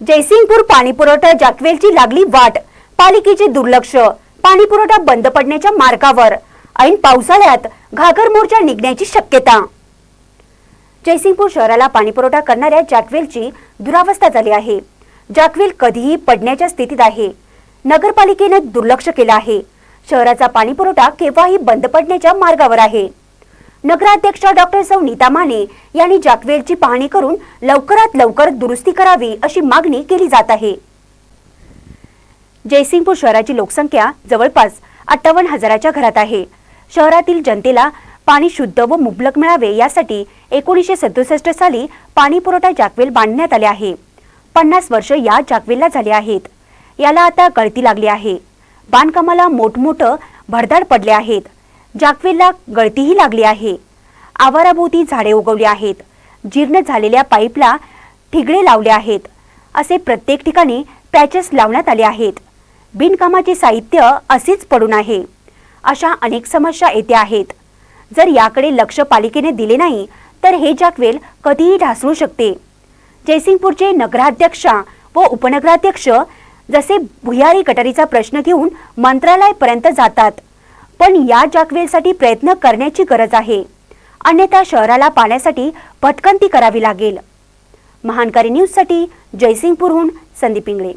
जयसिंगपूर पाणीपुरवठा जाकवेलची लागली वाट पालिकेचे दुर्लक्ष पाणीपुरवठा बंद पडण्याच्या मार्गावर. ऐन पावसाळ्यात घागर मोर्चा निघण्याची शक्यता. जयसिंगपूर शहराला पाणीपुरवठा करणाऱ्या जॅकवेलची दुरावस्था झाली आहे. जॅकवेल कधीही पडण्याच्या स्थितीत आहे. नगरपालिकेने दुर्लक्ष केलं आहे. शहराचा पाणीपुरवठा केव्हाही बंद पडण्याच्या मार्गावर आहे. नगराध्यक्ष डॉक्टर सौ नीता माने यांनी जॅकवेलची पाहणी करून लवकरात लवकर दुरुस्ती करावी अशी मागणी केली जात आहे. जयसिंगपूर शहराची लोकसंख्या जवळपास अठ्ठावन्न हजाराच्या घरात आहे. शहरातील जनतेला पाणी शुद्ध व मुबलक मिळावे यासाठी एकोणीसशे सदुसष्ट साली पाणी पुरवठा जाकवेल बांधण्यात आले आहे. पन्नास वर्ष या जाकवेलला झाले आहेत. याला आता गळती लागली आहे. बांधकामाला मोठमोठं भरदाड पडले आहेत. जाकवेलला गळतीही लागली आहे. आवाराभोवती झाडे उगवली आहेत. जीर्ण झालेल्या पाईपला ठिगळे लावले आहेत. असे प्रत्येक ठिकाणी पॅचेस लावण्यात आले आहेत. बिनकामाचे साहित्य असेच पडून आहे. अशा अनेक समस्या येथे आहेत. जर याकडे लक्ष पालिकेने दिले नाही तर हे जाकवेल कधीही ढासळू शकते. जयसिंगपूरचे नगराध्यक्षा व उपनगराध्यक्ष जसे भुयारी गटारीचा प्रश्न घेऊन मंत्रालयापर्यंत जातात. पण या जाकवेलसाठी प्रयत्न करण्याची गरज आहे. अन्यथा शहराला पाण्यासाठी भटकंती करावी लागेल. महानकारी न्यूजसाठी जयसिंगपूरहून संदीप इंगळे.